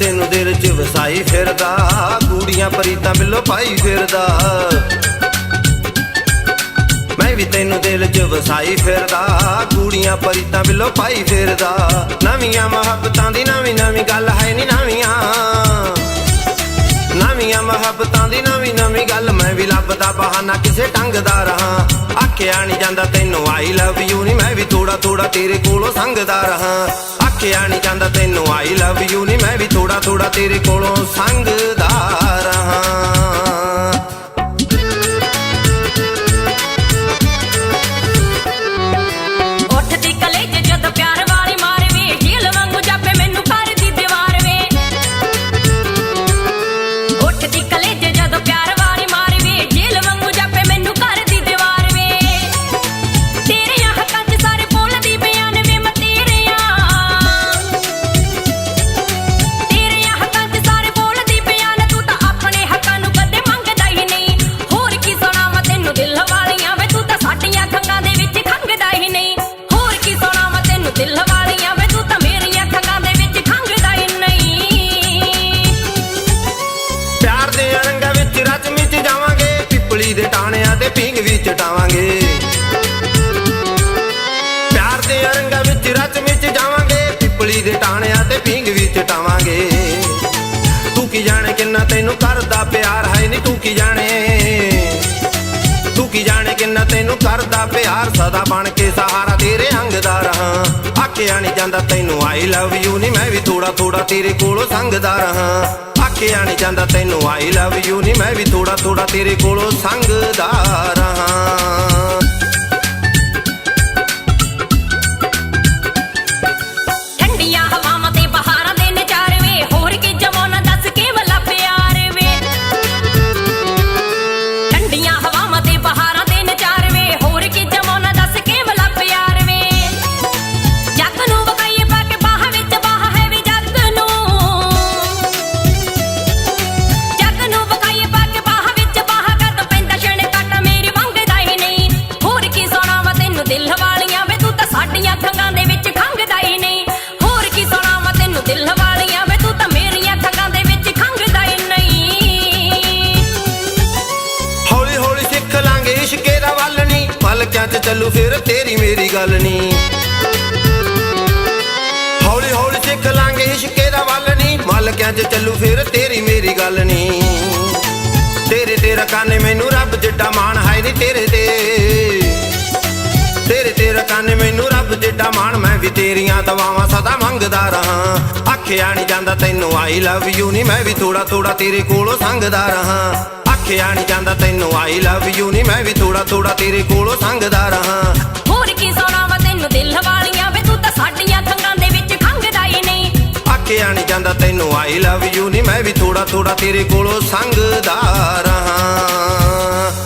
ਤੈਨੂੰ ਦਿਲ 'ਚ ਵਸਾਈ ਫਿਰਦਾ ਕੁੜੀਆਂ ਪਰੀਤਾਂ ਬਿੱਲੋ ਪਾਈ ਫਿਰਦਾ। ਮੈਂ ਵੀ ਤੈਨੂੰ ਦਿਲ 'ਚ ਵਸਾਈ ਫਿਰਦਾ ਕੁੜੀਆਂ ਪਰੀਤਾਂ ਬਿੱਲੋ ਪਾਈ ਫਿਰਦਾ। ਨਵੀਆਂ ਮੁਹੱਬਤਾਂ ਦੀ ਨਵੀਂ ਨਵੀਂ ਗੱਲ ਹੈ ਨੀ ਨਵੀਆਂ। ਨਵੀਆਂ ਮੁਹੱਬਤਾਂ ਦੀ ਨਵੀਂ ਨਵੀਂ ਗੱਲ ਮੈਂ ਵੀ ਲੱਭਦਾ, ਬਹਾਨਾ ਕਿਸੇ ਢੰਗ ਦਾ ਰਹਾ। ਆਖਿਆ ਨਹੀਂ ਜਾਂਦਾ ਤੈਨੂੰ ਆਈ ਲਵ ਯੂ ਨਹੀਂ ਮੈਂ ਵੀ ਥੋੜਾ ਥੋੜਾ ਤੇਰੇ ਕੋਲੋਂ ਸੰਗਦਾ ਰਹਾ। ਆਖਿਆ ਨਹੀਂ ਜਾਂਦਾ ਤੈਨੂੰ ਆਈ ਲਵ ਯੂ ਨਹੀਂ ਤੇਰੇ ਕੋਲੋਂ ਸੰਗਦਾ ਟਾਣਿਆਂ ਤੇ ਵੀ ਚਟਾਵਾਂਗੇ ਪਿਆਰ ਦੇ ਰੰਗਾਂ ਵਿੱਚ ਰਚ ਮਿਚ ਜਾਵਾਂਗੇ, ਪਿੱਪਲੀ ਦੇ ਟਾਣਿਆਂ ਤੇ ਪਿੰਗ ਵੀ ਚਟਾਵਾਂਗੇ ਤੂੰ ਕੀ ਜਾਣੇ ਕਿੰਨਾ ਤੈਨੂੰ ਕਰਦਾ ਪਿਆਰ ਹੈ ਨਹੀਂ ਤੂੰ ਕੀ ਜਾਣੇ? ਤੂੰ ਕੀ ਜਾਣੇ ਕਿੰਨਾ ਤੈਨੂੰ ਕਰਦਾ ਪਿਆਰ, ਸਦਾ ਬਣ ਕੇ ਸਹਾਰਾ ਤੇਰੇ ਅੰਗ ਦਾ ਰਹਾ। ਆਖਿਆ ਨਹੀਂ ਜਾਂਦਾ ਤੈਨੂੰ ਆਈ ਲਵ ਯੂ ਨਹੀਂ ਮੈਂ ਵੀ ਥੋੜਾ ਥੋੜਾ ਤੇਰੇ ਕੋਲੋਂ ਸੰਗਦਾ ਰਹਾ। ਆਖਿਆ ਨਹੀਂ ਜਾਂਦਾ, ਤੈਨੂੰ ਆਈ ਲਵ ਯੂ ਨਹੀਂ ਮੈਂ ਵੀ ਥੋੜਾ ਥੋੜਾ ਤੇਰੇ ਕੋਲੋਂ ਸੰਗਦਾ ਰਹਾ। ਨਹੀਂ 'ਚ ਚੱਲੂ ਫਿਰ ਤੇਰੀ ਮੇਰੀ ਗੱਲ ਨਹੀਂ ਹੌਲੀ ਹੌਲੀ ਸਿੱਖ ਲਾਂਗੇ ਇਸ਼ਕੇ ਦਾ ਵੱਲ ਨਹੀਂ ਮਲਕਿਆਂ 'ਚ ਚੱਲੂ ਫਿਰ ਤੇਰੀ ਮੇਰੀ ਗੱਲ ਨਹੀਂ ਤੇਰੇ ਤੇਰਾ ਕਾਨੇ ਮੈਨੂੰ ਰੱਬ ਜਿੱਡਾ ਮਾਣ ਹੈ ਨਹੀਂ ਤੇਰੇ ਤੇ। ਤੇਰੇ ਤੇਰਾ ਕਾਨੇ ਮੈਨੂੰ ਰੱਬ ਜਿੱਡਾ ਮਾਣ, ਮੈਂ ਵੀ ਤੇਰੀਆਂ ਦਵਾਵਾਂ ਸਦਾ ਮੰਗਦਾ ਰਹਾ। ਆਖਿਆ ਨਹੀਂ ਜਾਂਦਾ ਤੈਨੂੰ ਆਈ ਲਵ ਯੂ ਨਹੀਂ ਮੈਂ ਵੀ ਥੋੜਾ ਥੋੜਾ ਤੇਰੇ ਕੋਲੋਂ ਸੰਗਦਾ ਰਹਾ। ਆਖਿਆ ਨਹੀਂ ਜਾਂਦਾ ਤੈਨੂੰ ਆਈ ਲਵ ਥੋੜਾ ਥੋੜਾ ਤੇਰੇ ਕੋਲੋਂ ਸੰਗਦਾ ਰਹਾ। ਹੋਰ ਕੀ ਸੋਣਾ ਵਾ ਤੈਨੂੰ ਦਿਲ ਵਾਲੀਆਂ ਵੇ ਤੂੰ ਤਾਂ ਸਾਡੀਆਂ ਖੰਗਾਂ ਦੇ ਵਿੱਚ ਖੰਗਦਾ ਹੀ ਨਹੀਂ। ਆਖਿਆ ਨਹੀਂ ਜਾਂਦਾ ਤੈਨੂੰ ਆਈ ਲਵ ਯੂ ਨਹੀਂ ਮੈਂ ਵੀ ਥੋੜਾ ਥੋੜਾ ਤੇਰੇ ਕੋਲੋਂ ਸੰਗਦਾ ਰਹਾ।